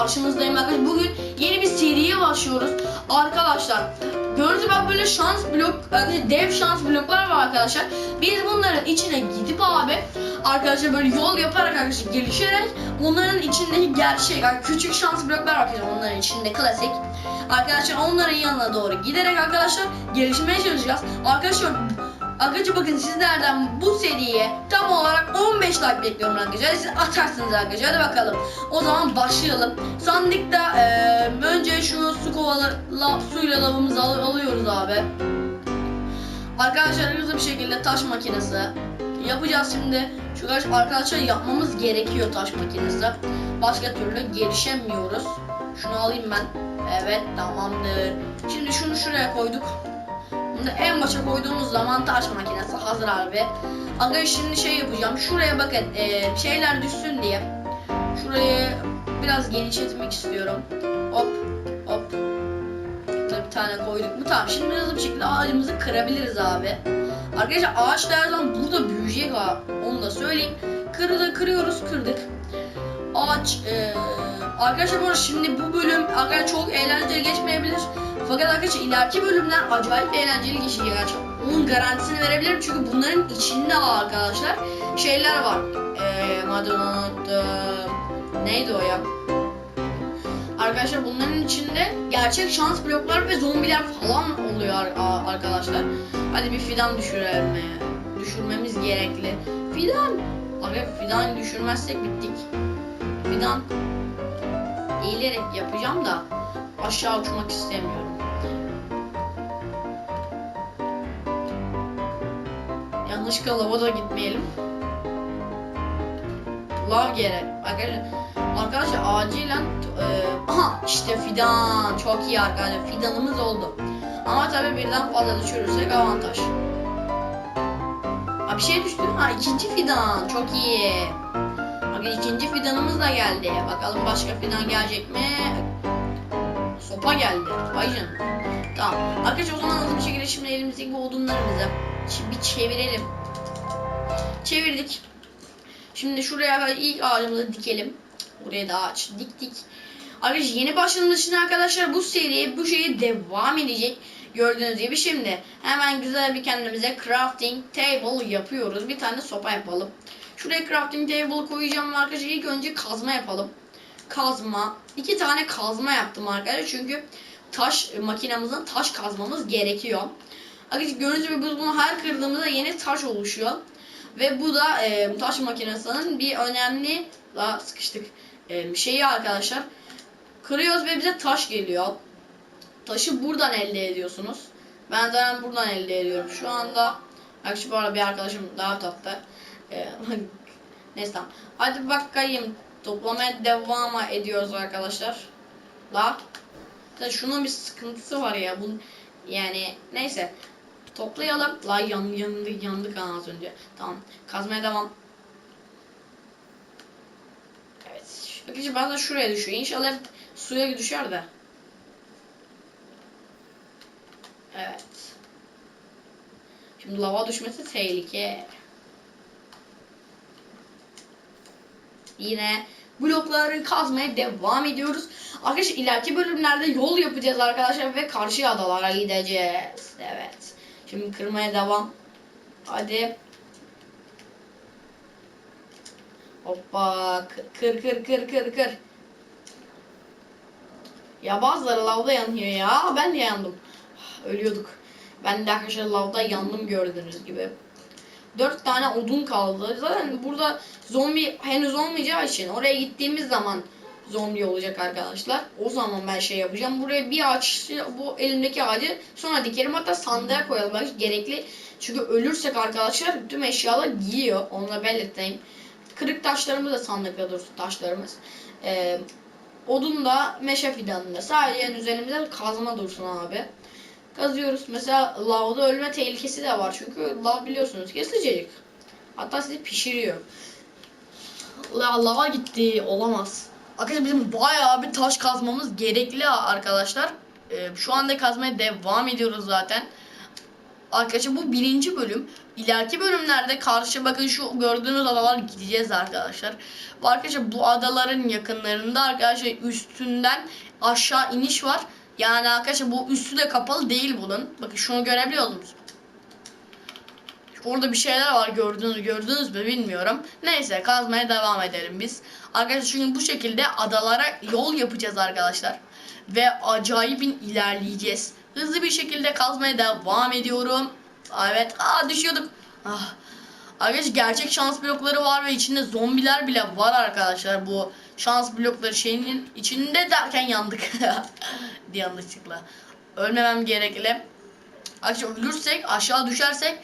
karşınızdayım arkadaşlar. Bugün yeni bir seriye başlıyoruz. Arkadaşlar gördüğünüz gibi böyle şans blok, dev şans bloklar var arkadaşlar. Biz bunların içine gidip abi arkadaşlar böyle yol yaparak arkadaşlar gelişerek onların içindeki gerçek yani küçük şans bloklar var arkadaşlar onların içinde klasik. Arkadaşlar onların yanına doğru giderek arkadaşlar gelişmeye çalışacağız. Arkadaşlar Arkadaşlar bakın sizlerden bu seriye tam olarak 15 like bekliyorum arkadaşlar. Siz atarsınız arkadaşlar. Hadi bakalım. O zaman başlayalım. Sandıkta eee, önce şu su kovaları la, suyla lavımızı al- alıyoruz abi. Arkadaşlar hızlı bir şekilde taş makinesi yapacağız şimdi. Kaç arkadaşlar yapmamız gerekiyor taş makinesi. Başka türlü gelişemiyoruz. Şunu alayım ben. Evet tamamdır. Şimdi şunu şuraya koyduk. En başa koyduğumuz zaman taş makinesi hazır abi. Aga şimdi şey yapacağım. Şuraya bakın eee, şeyler düşsün diye. Şurayı biraz genişletmek istiyorum. Hop hop. Bir tane koyduk mu? Tamam şimdi hızlı bir şekilde ağacımızı kırabiliriz abi. Arkadaşlar ağaç zaman burada büyüyecek ha. Onu da söyleyeyim. Kırdı kırıyoruz kırdık. Ağaç eee, arkadaşlar bu şimdi bu bölüm arkadaşlar çok eğlenceli geçmeyebilir. Fakat arkadaşlar ileriki bölümler acayip eğlenceli geçecek arkadaşlar. Onun garantisini verebilirim çünkü bunların içinde arkadaşlar şeyler var. Eee Madonna neydi o ya? Arkadaşlar bunların içinde gerçek şans bloklar ve zombiler falan oluyor arkadaşlar. Hadi bir fidan düşürelim. Düşürmemiz gerekli. Fidan. Abi fidan düşürmezsek bittik. Fidan eğilerek yapacağım da aşağı uçmak istemiyorum. Yanlışlıkla lava da gitmeyelim. Lav gerek. Arkadaşlar, arkadaşlar acilen e, işte fidan çok iyi arkadaşlar fidanımız oldu. Ama tabii birden fazla düşürürsek avantaj. Ha bir şey düştü. Ha ikinci fidan çok iyi. Bak ikinci fidanımız da geldi. Bakalım başka fidan gelecek mi? Sopa geldi. Vay canına. Tamam. Arkadaşlar o zaman hızlı bir şekilde şimdi elimizdeki bu odunlarımızı bir çevirelim. Çevirdik. Şimdi şuraya ilk ağacımızı dikelim. Buraya da ağaç diktik. Arkadaşlar yeni başladığımız için arkadaşlar bu seri bu şeyi devam edecek. Gördüğünüz gibi şimdi hemen güzel bir kendimize crafting table yapıyoruz. Bir tane sopa yapalım. Şuraya crafting table koyacağım arkadaşlar. İlk önce kazma yapalım. Kazma. iki tane kazma yaptım arkadaşlar. Çünkü taş makinamızın taş kazmamız gerekiyor. Arkadaşlar gördüğünüz gibi biz bunu her kırdığımızda yeni taş oluşuyor. Ve bu da e, taş makinesinin bir önemli daha sıkıştık e, şeyi arkadaşlar. Kırıyoruz ve bize taş geliyor. Taşı buradan elde ediyorsunuz. Ben zaten buradan elde ediyorum. Şu anda Arkadaşlar bu arada bir arkadaşım daha tatlı. E, neyse tamam. Hadi bakayım. Toplamaya devam ediyoruz arkadaşlar. La. Da şunun bir sıkıntısı var ya. Bu yani neyse. Toplayalım. La yan, yandık yandık az önce. Tamam. Kazmaya devam. Evet. Arkadaşlar bazen şuraya düşüyor. İnşallah suya düşer de. Evet. Şimdi lava düşmesi tehlike. Yine blokları kazmaya devam ediyoruz. Arkadaşlar ileriki bölümlerde yol yapacağız arkadaşlar ve karşı adalara gideceğiz. Evet. Şimdi kırmaya devam. Hadi. Hoppa. Kır kır kır kır kır. Ya bazıları lavda yanıyor ya. Ben de yandım. Ölüyorduk. Ben de arkadaşlar lavda yandım gördüğünüz gibi. Dört tane odun kaldı. Zaten burada zombi henüz olmayacağı için oraya gittiğimiz zaman zombi olacak arkadaşlar. O zaman ben şey yapacağım. Buraya bir ağaç, bu elimdeki ağacı sonra dikerim. Hatta sandığa koyalım. Belki gerekli. Çünkü ölürsek arkadaşlar tüm eşyalar giyiyor. Onu da belirteyim. Kırık taşlarımız da sandıkta dursun taşlarımız. Ee, odun da meşe fidanında. Sadece üzerimizde kazma dursun abi. Kazıyoruz. Mesela lavda ölme tehlikesi de var. Çünkü lav biliyorsunuz ki sıcacık. Hatta sizi pişiriyor. La lava gitti. Olamaz. Arkadaşlar bizim bayağı bir taş kazmamız gerekli arkadaşlar. Ee, şu anda kazmaya devam ediyoruz zaten. Arkadaşlar bu birinci bölüm. İleriki bölümlerde karşı bakın şu gördüğünüz adalar gideceğiz arkadaşlar. Bu arkadaşlar bu adaların yakınlarında arkadaşlar üstünden aşağı iniş var. Yani arkadaşlar bu üstü de kapalı değil bunun. Bakın şunu görebiliyor musunuz? Orada bir şeyler var gördünüz gördünüz mü bilmiyorum. Neyse kazmaya devam edelim biz. Arkadaşlar şimdi bu şekilde adalara yol yapacağız arkadaşlar. Ve acayip ilerleyeceğiz. Hızlı bir şekilde kazmaya devam ediyorum. Evet. Aa düşüyorduk. Ah. Arkadaşlar gerçek şans blokları var ve içinde zombiler bile var arkadaşlar. Bu şans blokları şeyinin içinde derken yandık. Yanlışlıkla. Ölmemem gerekli. Arkadaşlar ölürsek aşağı düşersek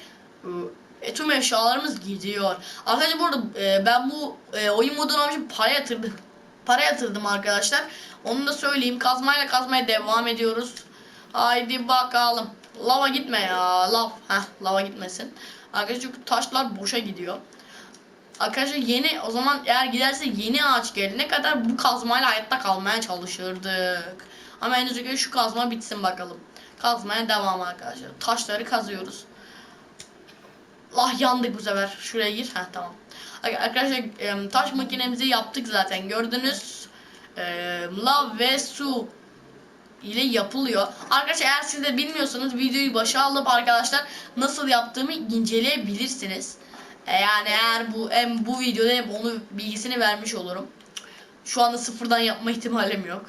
e, tüm eşyalarımız gidiyor. Arkadaşlar burada e, ben bu e, oyun modunu almışım para yatırdım. Para yatırdım arkadaşlar. Onu da söyleyeyim. Kazmayla kazmaya devam ediyoruz. Haydi bakalım. Lava gitme ya. Lav. Heh, lava gitmesin. Arkadaşlar çünkü taşlar boşa gidiyor. Arkadaşlar yeni o zaman eğer giderse yeni ağaç gelene kadar bu kazmayla hayatta kalmaya çalışırdık. Ama henüz önce şu kazma bitsin bakalım. Kazmaya devam arkadaşlar. Taşları kazıyoruz. Allah yandık bu sefer. Şuraya gir. Heh tamam. Arkadaşlar taş makinemizi yaptık zaten. Gördünüz. Em, lav ve su ile yapılıyor. Arkadaşlar eğer siz de bilmiyorsanız videoyu başa alıp arkadaşlar nasıl yaptığımı inceleyebilirsiniz. E, Yani eğer bu em, bu videoda hep onu bilgisini vermiş olurum. Şu anda sıfırdan yapma ihtimalim yok.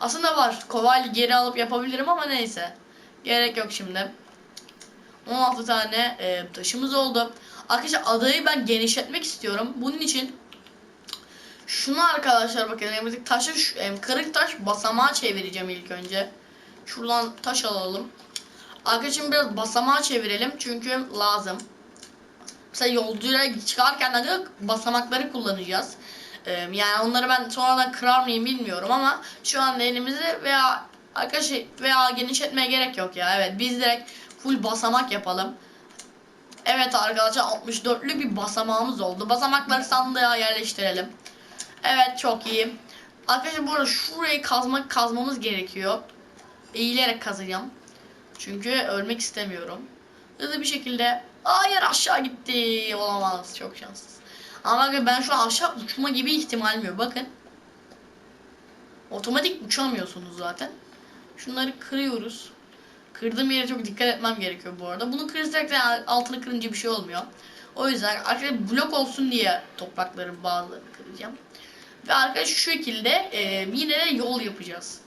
Aslında var. Kovayla geri alıp yapabilirim ama neyse. Gerek yok şimdi. 16 tane e, taşımız oldu. Arkadaşlar adayı ben genişletmek istiyorum. Bunun için şunu arkadaşlar bakın elimizdeki taşı kırık taş basamağa çevireceğim ilk önce. Şuradan taş alalım. Arkadaşım biraz basamağa çevirelim çünkü lazım. Mesela yolculuğa çıkarken de basamakları kullanacağız. Yani onları ben sonradan kırar mıyım bilmiyorum ama şu anda elimizde veya arkadaşlar veya genişletmeye gerek yok ya. Evet biz direkt full basamak yapalım. Evet arkadaşlar 64'lü bir basamağımız oldu. Basamakları sandığa yerleştirelim. Evet çok iyi. Arkadaşlar burada şurayı kazmak kazmamız gerekiyor. Eğilerek kazacağım. Çünkü ölmek istemiyorum. Hızlı bir şekilde hayır aşağı gitti. Olamaz. Çok şanssız. Ama ben şu an aşağı uçma gibi ihtimalim yok. Bakın. Otomatik uçamıyorsunuz zaten. Şunları kırıyoruz. Kırdığım yere çok dikkat etmem gerekiyor bu arada. Bunu kıracak da altını kırınca bir şey olmuyor. O yüzden arkadaşlar blok olsun diye toprakların bazılarını kıracağım. Ve arkadaşlar şu şekilde e, yine de yol yapacağız.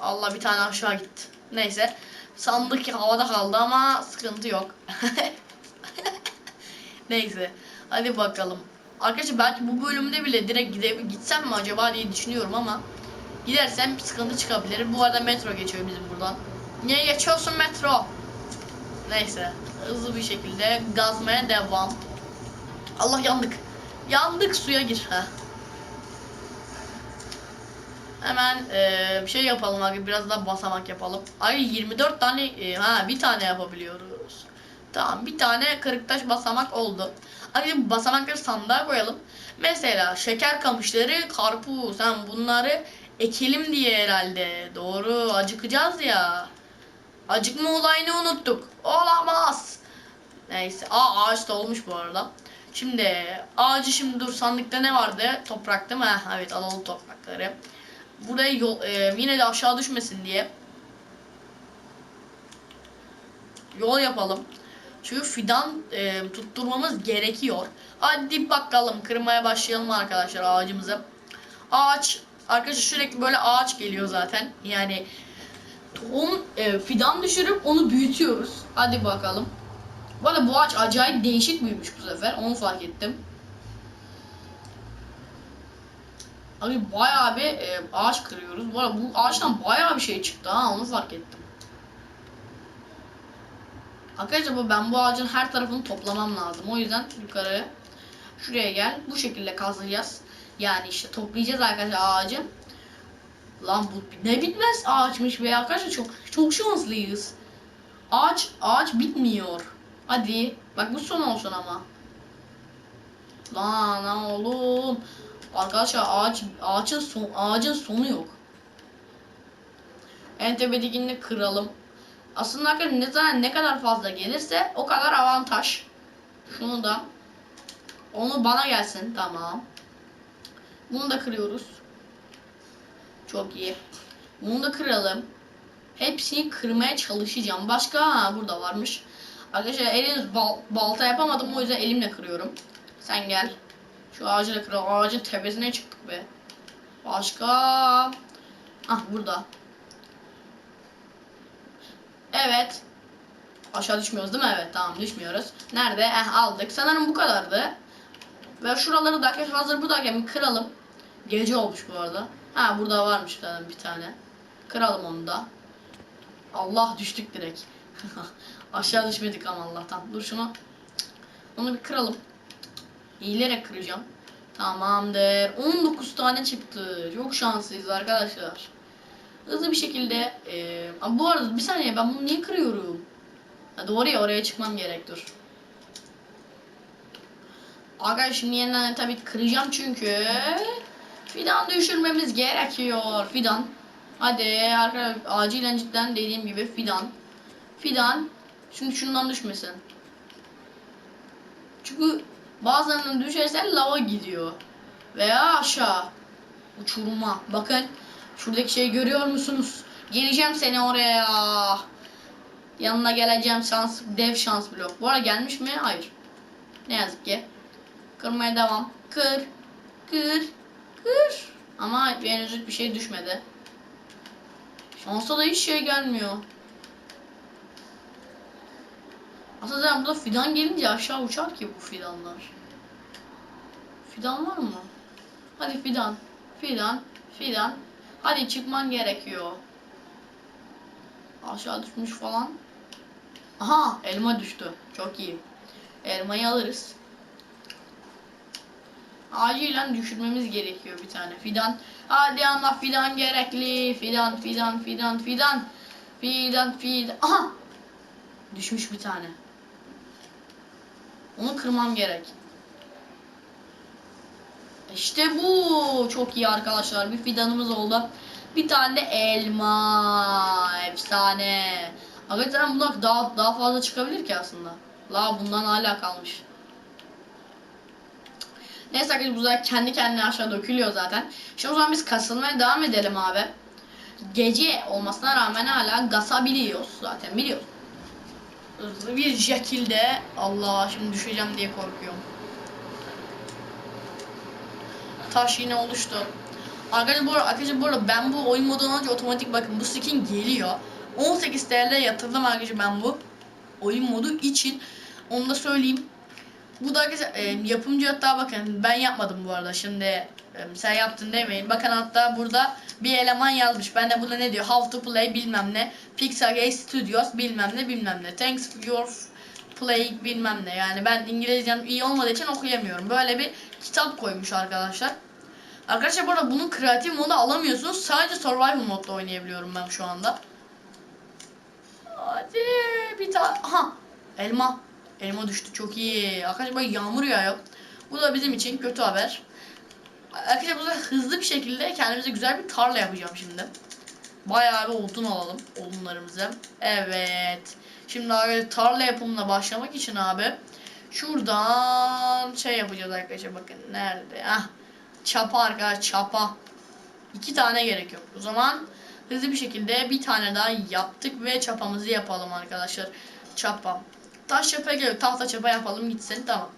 Allah bir tane aşağı gitti. Neyse. Sandık ki havada kaldı ama sıkıntı yok. Neyse. Hadi bakalım. Arkadaşlar belki bu bölümde bile direkt gide gitsem mi acaba diye düşünüyorum ama gidersem sıkıntı çıkabilir. Bu arada metro geçiyor bizim buradan. Niye geçiyorsun metro? Neyse. Hızlı bir şekilde gazmaya devam. Allah yandık. Yandık suya gir. Heh. Hemen eee, bir şey yapalım abi biraz daha basamak yapalım. Ay 24 tane eee, ha bir tane yapabiliyoruz. Tamam bir tane kırık taş basamak oldu. Abi basamakları sandığa koyalım. Mesela şeker kamışları, karpuz sen bunları ekelim diye herhalde. Doğru acıkacağız ya. Acıkma olayını unuttuk. Olamaz. Neyse. Aa ağaç da olmuş bu arada. Şimdi ağacı şimdi dur sandıkta ne vardı? Toprak değil mi? Heh, evet alalım toprakları. Buraya yol, e, yine de aşağı düşmesin diye yol yapalım. Çünkü fidan e, tutturmamız gerekiyor. Hadi bakalım kırmaya başlayalım arkadaşlar ağacımızı. Ağaç arkadaşlar sürekli böyle ağaç geliyor zaten. Yani tohum e, fidan düşürüp onu büyütüyoruz. Hadi bakalım. Bu arada bu ağaç acayip değişik büyümüş bu sefer. Onu fark ettim. Abi bayağı bir e, ağaç kırıyoruz. Bu arada bu ağaçtan bayağı bir şey çıktı ha onu fark ettim. Arkadaşlar ben bu ağacın her tarafını toplamam lazım. O yüzden yukarı şuraya gel. Bu şekilde kazıyacağız. Yani işte toplayacağız arkadaşlar ağacı. Lan bu ne bitmez ağaçmış be arkadaşlar çok çok şanslıyız. Ağaç ağaç bitmiyor. Hadi bak bu son olsun ama. Lan oğlum. Arkadaşlar ağaç ağaçın son ağacın sonu yok. En tepedekini kıralım. Aslında arkadaşlar ne zaman ne kadar fazla gelirse o kadar avantaj. Şunu da onu bana gelsin tamam. Bunu da kırıyoruz. Çok iyi. Bunu da kıralım. Hepsini kırmaya çalışacağım. Başka ha, burada varmış. Arkadaşlar eliniz bal- balta yapamadım o yüzden elimle kırıyorum. Sen gel. Şu ağacı da kıralım. Ağacın tepesine çıktık be. Başka. Ah burada. Evet. Aşağı düşmüyoruz değil mi? Evet tamam düşmüyoruz. Nerede? Eh aldık. Sanırım bu kadardı. Ve şuraları da arkadaşlar hazır buradayken kıralım. Gece olmuş bu arada. Ha burada varmış zaten bir tane. Kıralım onu da. Allah düştük direkt. Aşağı düşmedik ama Allah'tan. Dur şunu. Onu bir kıralım. Eğilerek kıracağım. Tamamdır. 19 tane çıktı. Çok şanslıyız arkadaşlar. Hızlı bir şekilde Aa, bu arada bir saniye ben bunu niye kırıyorum? Ha, doğru ya oraya çıkmam gerek dur. Arkadaşlar şimdi yeniden tabii kıracağım çünkü fidan düşürmemiz gerekiyor. Fidan. Hadi arkadaşlar acilen cidden dediğim gibi fidan. Fidan. Şimdi şundan düşmesin. Çünkü bazılarının düşerse lava gidiyor. Veya aşağı. Uçuruma. Bakın. Şuradaki şeyi görüyor musunuz? Geleceğim seni oraya. Yanına geleceğim şans, dev şans blok. Bu arada gelmiş mi? Hayır. Ne yazık ki. Kırmaya devam. Kır. Kır. Kır. Ama henüz bir şey düşmedi. Şansa da hiç şey gelmiyor. Aslında burada fidan gelince aşağı uçar ki bu fidanlar. Fidan var mı? Hadi fidan. Fidan. Fidan. Hadi çıkman gerekiyor. Aşağı düşmüş falan. Aha elma düştü. Çok iyi. Elmayı alırız. Acilen düşürmemiz gerekiyor bir tane. Fidan. Hadi ama fidan gerekli. Fidan, fidan, fidan, fidan. Fidan, fidan. Aha! Düşmüş bir tane. Onu kırmam gerek. İşte bu. Çok iyi arkadaşlar. Bir fidanımız oldu. Bir tane de elma. Efsane. Hakikaten bunlar daha, daha fazla çıkabilir ki aslında. La bundan hala kalmış. Neyse arkadaşlar bu zaten kendi kendine aşağı dökülüyor zaten. Şimdi o zaman biz kasılmaya devam edelim abi. Gece olmasına rağmen hala gasabiliyoruz zaten biliyoruz. Hızlı bir şekilde Allah şimdi düşeceğim diye korkuyorum. Taş yine oluştu. Arkadaşlar bu arada, arkadaşlar bu arada ben bu oyun modunu önce otomatik bakın bu skin geliyor. 18 TL yatırdım arkadaşlar ben bu oyun modu için. Onu da söyleyeyim. Bu da arkadaşlar e, yapımcı hatta bakın ben yapmadım bu arada şimdi sen yaptın demeyin. Bakın hatta burada bir eleman yazmış. Ben de burada ne diyor? How to play bilmem ne. Pixar Studios bilmem ne bilmem ne. Thanks for your play bilmem ne. Yani ben İngilizcem iyi olmadığı için okuyamıyorum. Böyle bir kitap koymuş arkadaşlar. Arkadaşlar burada bunun kreatif modu alamıyorsunuz. Sadece survival modda oynayabiliyorum ben şu anda. Hadi bir tane. Aha elma. Elma düştü çok iyi. Arkadaşlar böyle yağmur yağıyor. Bu da bizim için kötü haber. Arkadaşlar burada hızlı bir şekilde kendimize güzel bir tarla yapacağım şimdi. Bayağı bir odun alalım odunlarımızı. Evet. Şimdi abi tarla yapımına başlamak için abi şuradan şey yapacağız arkadaşlar. Bakın nerede? Ah çapa arkadaşlar çapa. İki tane gerek yok. O zaman hızlı bir şekilde bir tane daha yaptık ve çapamızı yapalım arkadaşlar. Çapa taş çapa geliyor tahta çapa yapalım gitsin. Tamam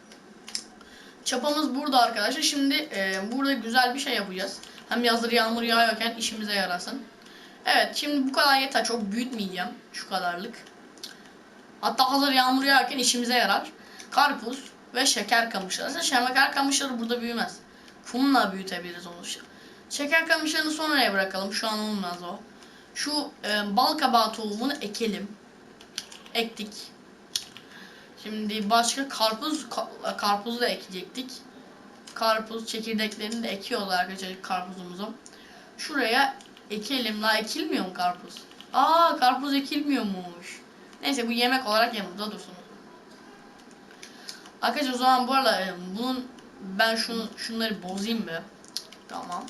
çapamız burada arkadaşlar şimdi e, burada güzel bir şey yapacağız hem yazları yağmur yağıyorken işimize yarasın evet şimdi bu kadar yeter çok büyütmeyeceğim şu kadarlık Hatta hazır yağmur yağarken işimize yarar. Karpuz ve şeker kamışları. Aslında şeker kamışları burada büyümez. Kumla büyütebiliriz onu. Şeker kamışlarını sonraya bırakalım. Şu an olmaz o. Şu e, bal kabağı tohumunu ekelim. Ektik. Şimdi başka karpuz ka- karpuzu da ekecektik. Karpuz çekirdeklerini de ekiyoruz arkadaşlar karpuzumuzu. Şuraya ekelim. La ekilmiyor mu karpuz? Aa karpuz ekilmiyormuş. Neyse bu yemek olarak yanımda dursun. Arkadaşlar o zaman bu arada e, bunun ben şunu şunları bozayım mı? Tamam.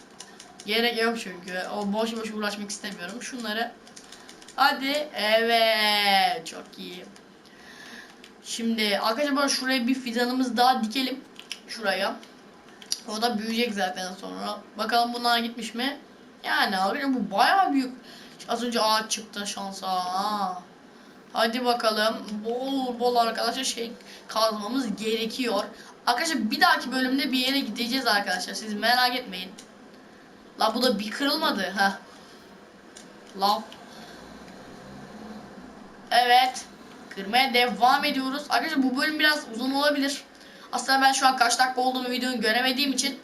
Gerek yok çünkü. O boş boş uğraşmak istemiyorum. Şunları Hadi. Evet. Çok iyi. Şimdi arkadaşlar şuraya bir fidanımız daha dikelim. Şuraya. O da büyüyecek zaten sonra. Bakalım bunlar gitmiş mi? Yani arkadaşlar bu bayağı büyük. Az önce ağaç çıktı şansa. Ha. Hadi bakalım. Bol bol arkadaşlar şey kazmamız gerekiyor. Arkadaşlar bir dahaki bölümde bir yere gideceğiz arkadaşlar. Siz merak etmeyin. La bu da bir kırılmadı. ha. La. Evet. Kırmaya devam ediyoruz. Arkadaşlar bu bölüm biraz uzun olabilir. Aslında ben şu an kaç dakika olduğunu videonun göremediğim için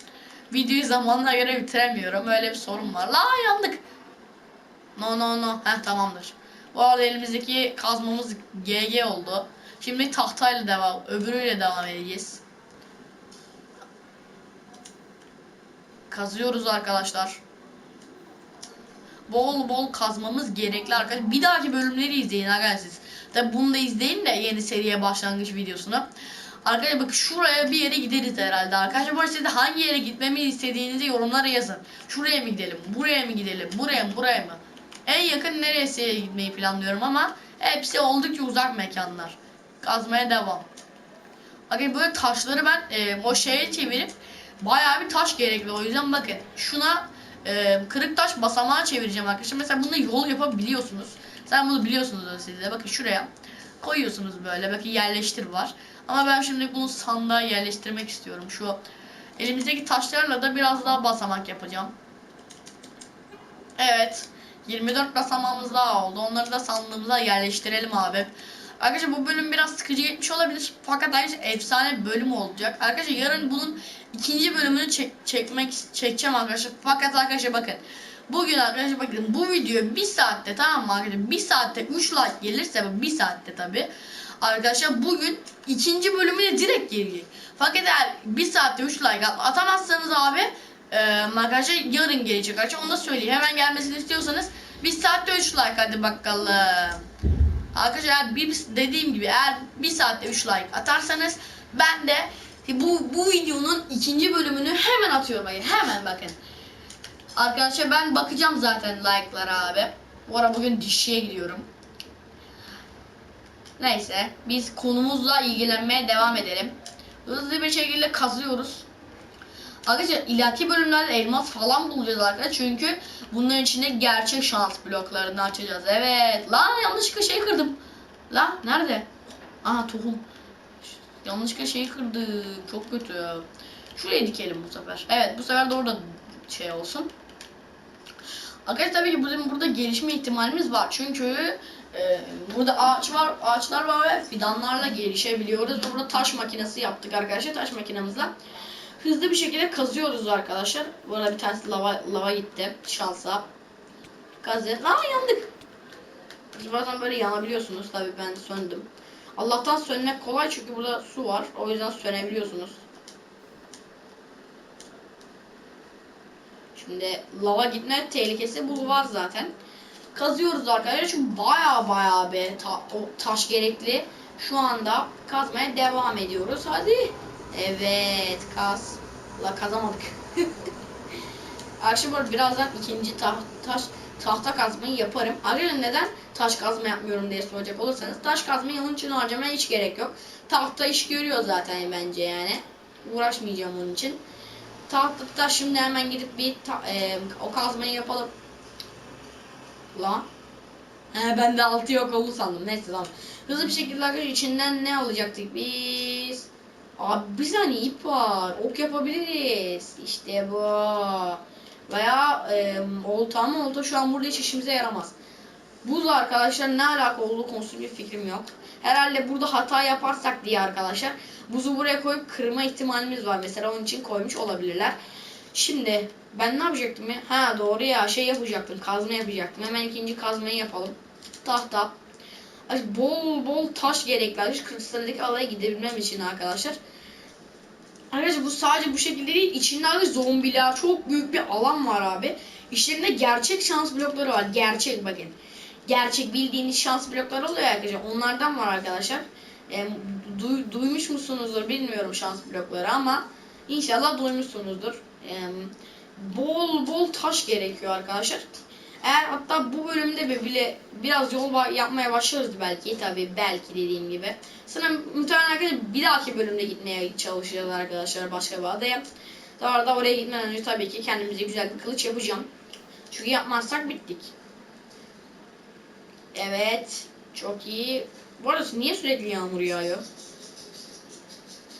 videoyu zamanına göre bitiremiyorum. Öyle bir sorun var. La yandık. No no no. Heh tamamdır. Bu arada elimizdeki kazmamız GG oldu. Şimdi tahtayla devam, öbürüyle devam edeceğiz. Kazıyoruz arkadaşlar. Bol bol kazmamız gerekli arkadaşlar. Bir dahaki bölümleri izleyin arkadaşlar. Tabi bunu da izleyin de yeni seriye başlangıç videosunu. Arkadaşlar bak şuraya bir yere gideriz herhalde arkadaşlar. Bu siz hangi yere gitmemi istediğinizi yorumlara yazın. Şuraya mı gidelim, buraya mı gidelim, buraya mı, buraya mı? En yakın neresiye gitmeyi planlıyorum ama hepsi oldukça uzak mekanlar. Kazmaya devam. Bakın böyle taşları ben e, o şeye çevirip bayağı bir taş gerekli. O yüzden bakın şuna e, kırık taş basamağı çevireceğim arkadaşlar. Mesela bunu yol yapabiliyorsunuz. Sen bunu biliyorsunuz siz de. Bakın şuraya koyuyorsunuz böyle. Bakın yerleştir var. Ama ben şimdi bunu sandığa yerleştirmek istiyorum. Şu elimizdeki taşlarla da biraz daha basamak yapacağım. Evet. 24 basamağımız daha oldu. Onları da sandığımıza yerleştirelim abi. Arkadaşlar bu bölüm biraz sıkıcı geçmiş olabilir. Fakat ayrıca efsane bir bölüm olacak. Arkadaşlar yarın bunun ikinci bölümünü çek, çekmek çekeceğim arkadaşlar. Fakat arkadaşlar bakın. Bugün arkadaşlar bakın bu video bir saatte tamam mı arkadaşlar? Bir saatte 3 like gelirse bir saatte tabi. Arkadaşlar bugün ikinci bölümüne direkt gelecek. Fakat eğer bir saatte 3 like atamazsanız abi e, arkadaşlar yarın gelecek arkadaşlar. Onu da söyleyeyim. Hemen gelmesini istiyorsanız bir saatte 3 like hadi bakalım. Arkadaşlar bir, dediğim gibi eğer bir saatte 3 like atarsanız ben de bu, bu videonun ikinci bölümünü hemen atıyorum. Hemen bakın. Arkadaşlar ben bakacağım zaten like'lara abi. Bu ara bugün dişçiye gidiyorum. Neyse biz konumuzla ilgilenmeye devam edelim. Hızlı bir şekilde kazıyoruz. Arkadaşlar ileriki bölümlerde elmas falan bulacağız arkadaşlar. Çünkü bunların içinde gerçek şans bloklarını açacağız. Evet. Lan yanlışlıkla şey kırdım. Lan nerede? Aha tohum. Yanlışlıkla şeyi kırdık. Çok kötü. Şuraya dikelim bu sefer. Evet bu sefer de orada şey olsun. Arkadaşlar tabii ki bizim burada gelişme ihtimalimiz var. Çünkü e, burada ağaç var, ağaçlar var ve fidanlarla gelişebiliyoruz. Burada taş makinesi yaptık arkadaşlar. Taş makinemizle hızlı bir şekilde kazıyoruz arkadaşlar. Bu arada bir tanesi lava, lava gitti şansa. Kazıyoruz. Aa yandık. Bazen böyle yanabiliyorsunuz tabii ben söndüm. Allah'tan sönmek kolay çünkü burada su var. O yüzden sönebiliyorsunuz. Şimdi lava gitme tehlikesi bu var zaten. Kazıyoruz arkadaşlar çünkü baya baya bir ta taş gerekli. Şu anda kazmaya devam ediyoruz. Hadi. Evet kaz. La kazamadık. Arkadaşlar birazdan ikinci ta taş tahta kazmayı yaparım. Arkadaşlar neden taş kazma yapmıyorum diye soracak olursanız taş kazmayı onun için harcamaya hiç gerek yok. Tahta iş görüyor zaten bence yani. Uğraşmayacağım onun için. Tahta şimdi hemen gidip bir ta, e, o kazmayı yapalım. Lan. He ben de altı yok oldu sandım. Neyse tamam. Hızlı bir şekilde içinden ne alacaktık biz? Abi bir saniye ip var. Ok yapabiliriz. İşte bu. Veya e, olta ama olta şu an burada hiç işimize yaramaz. Buzla arkadaşlar ne alaka olduğu konusunda bir fikrim yok. Herhalde burada hata yaparsak diye arkadaşlar buzu buraya koyup kırma ihtimalimiz var. Mesela onun için koymuş olabilirler. Şimdi ben ne yapacaktım ya? Ha doğru ya şey yapacaktım. Kazma yapacaktım. Hemen ikinci kazmayı yapalım. Tahta. Bol bol taş. Arkadaşlar kristaldeki alaya gidebilmem için arkadaşlar. Arkadaşlar bu sadece bu şekilde değil. İçinde zombiler çok büyük bir alan var abi. İçlerinde gerçek şans blokları var. Gerçek bakın. Gerçek bildiğiniz şans blokları oluyor arkadaşlar. Onlardan var arkadaşlar. E, duy, duymuş musunuzdur bilmiyorum şans blokları ama inşallah duymuşsunuzdur. E, bol bol taş gerekiyor arkadaşlar. Eğer hatta bu bölümde bile biraz yol yapmaya başlarız belki tabii belki dediğim gibi. Sonra muhtemelen arkadaşlar bir dahaki bölümde gitmeye çalışacağız arkadaşlar başka bir adaya. Bu arada oraya gitmeden önce tabii ki kendimize güzel bir kılıç yapacağım. Çünkü yapmazsak bittik. Evet. Çok iyi. Bu arada niye sürekli yağmur yağıyor?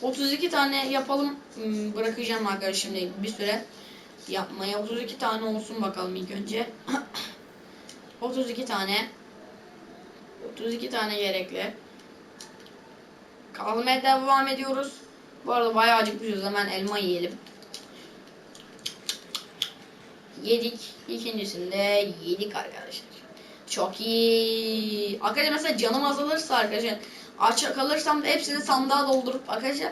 32 tane yapalım. Hmm, Bırakacağım arkadaşlar şimdi bir süre yapmaya. 32 tane olsun bakalım ilk önce. 32 tane. 32 tane gerekli. Kazmaya devam ediyoruz. Bu arada bayağı acıkmışız. Hemen elma yiyelim. Yedik. İkincisinde yedik arkadaşlar. Çok iyi. Arkadaşlar mesela canım azalırsa arkadaşlar aç kalırsam da hepsini sandığa doldurup arkadaşlar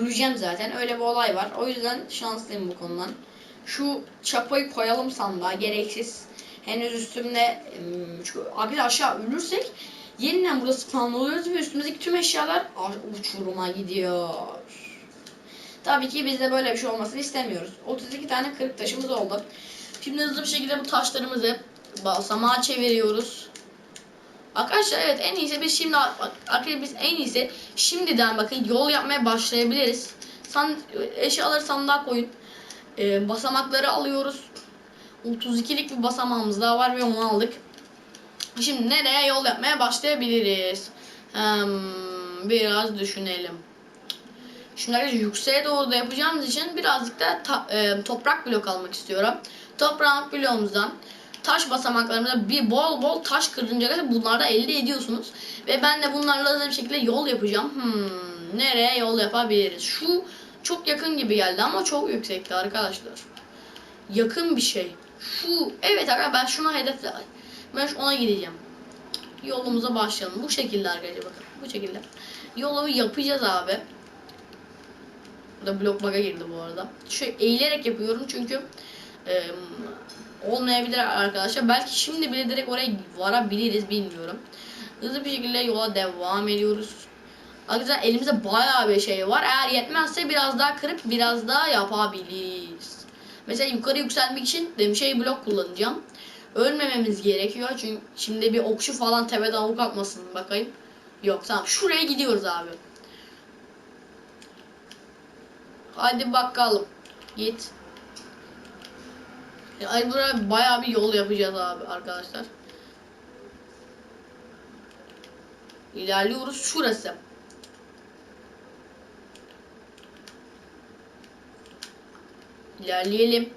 öleceğim zaten. Öyle bir olay var. O yüzden şanslıyım bu konudan. Şu çapayı koyalım sandığa gereksiz. Henüz üstümde şu abi aşağı ölürsek yeniden burada spawn oluyoruz ve üstümüzdeki tüm eşyalar uçuruma gidiyor. Tabii ki biz de böyle bir şey olmasını istemiyoruz. 32 tane kırık taşımız oldu. Şimdi hızlı bir şekilde bu taşlarımızı basamağa çeviriyoruz. Arkadaşlar evet en iyisi biz şimdi arkadaşlar biz en iyisi şimdiden bakın yol yapmaya başlayabiliriz. San, eşyaları sandığa koyun. Ee, basamakları alıyoruz. 32'lik bir basamağımız daha var ve onu aldık. Şimdi nereye yol yapmaya başlayabiliriz? Hmm, biraz düşünelim. Şimdi arkadaşlar yükseğe doğru da yapacağımız için birazcık da ta- e, toprak blok almak istiyorum. Toprak bloğumuzdan taş basamaklarımıza bir bol bol taş kırınca kadar bunları da elde ediyorsunuz. Ve ben de bunlarla hızlı bir şekilde yol yapacağım. Hmm, nereye yol yapabiliriz? Şu çok yakın gibi geldi ama çok yüksekti arkadaşlar. Yakın bir şey. Şu evet arkadaşlar ben şuna hedefle ben şu- ona gideceğim. Yolumuza başlayalım. Bu şekilde arkadaşlar bakın. Bu şekilde. Yolu yapacağız abi. Burada blok bug'a girdi bu arada. Şöyle eğilerek yapıyorum çünkü e, olmayabilir arkadaşlar. Belki şimdi bile direkt oraya varabiliriz bilmiyorum. Hızlı bir şekilde yola devam ediyoruz. Arkadaşlar elimizde bayağı bir şey var. Eğer yetmezse biraz daha kırıp biraz daha yapabiliriz. Mesela yukarı yükselmek için de şey blok kullanacağım. Ölmememiz gerekiyor çünkü şimdi bir okçu falan tepeden ok atmasın bakayım. Yok tamam şuraya gidiyoruz abi. Hadi bakalım. Git. Ay buraya bayağı bir yol yapacağız abi arkadaşlar. İlerliyoruz şurası. İlerleyelim.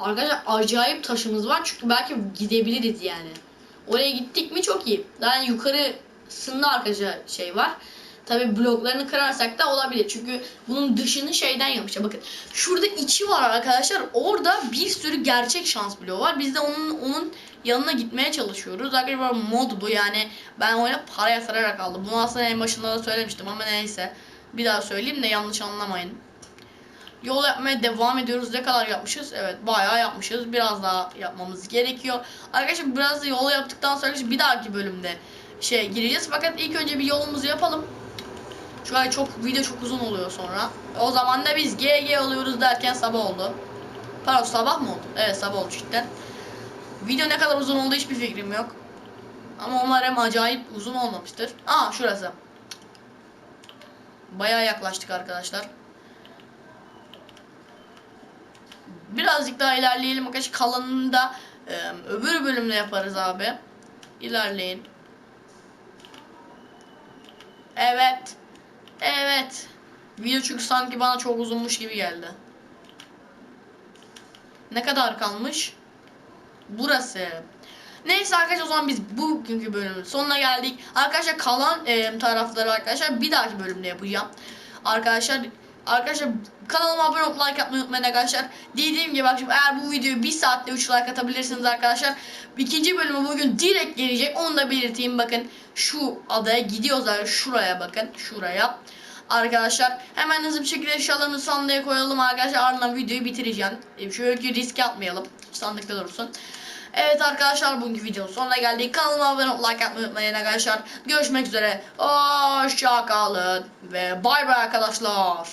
Arkadaşlar acayip taşımız var çünkü belki gidebiliriz yani. Oraya gittik mi çok iyi. Daha yukarısında arkadaşlar şey var. Tabi bloklarını kırarsak da olabilir. Çünkü bunun dışını şeyden yapmışlar. Bakın şurada içi var arkadaşlar. Orada bir sürü gerçek şans bloğu var. Biz de onun onun yanına gitmeye çalışıyoruz. Arkadaşlar mod bu yani. Ben oyuna para yatırarak aldım. Bunu aslında en başında da söylemiştim ama neyse. Bir daha söyleyeyim de yanlış anlamayın. Yol yapmaya devam ediyoruz. Ne kadar yapmışız? Evet bayağı yapmışız. Biraz daha yapmamız gerekiyor. Arkadaşlar biraz da yol yaptıktan sonra bir dahaki bölümde şey gireceğiz. Fakat ilk önce bir yolumuzu yapalım. An çok video çok uzun oluyor sonra. O zaman da biz GG oluyoruz derken sabah oldu. Pardon sabah mı oldu? Evet sabah oldu cidden. Video ne kadar uzun oldu hiçbir fikrim yok. Ama umarım acayip uzun olmamıştır. Aa şurası. Bayağı yaklaştık arkadaşlar. Birazcık daha ilerleyelim. Arkadaşlar kalanını da e, öbür bölümde yaparız abi. İlerleyin. Evet. Evet. Video çünkü sanki bana çok uzunmuş gibi geldi. Ne kadar kalmış? Burası. Neyse arkadaşlar o zaman biz bugünkü bölümün sonuna geldik. Arkadaşlar kalan e, tarafları arkadaşlar bir dahaki bölümde yapacağım. Arkadaşlar arkadaşlar kanalıma abone olup like atmayı unutmayın arkadaşlar. Dediğim gibi bak şimdi eğer bu videoyu bir saatte 3 like atabilirsiniz arkadaşlar. İkinci bölümü bugün direkt gelecek. Onu da belirteyim bakın. Şu adaya gidiyoruz abi. Şuraya bakın. Şuraya. Arkadaşlar hemen hızlı bir şekilde eşyalarımızı sandığa koyalım arkadaşlar. Ardından videoyu bitireceğim. E, şöyle ki risk atmayalım. Sandıkta dursun. Evet arkadaşlar bugünkü videonun sonuna geldik. Kanalıma abone olup like atmayı unutmayın arkadaşlar. Görüşmek üzere. Hoşça kalın. Ve bay bay arkadaşlar.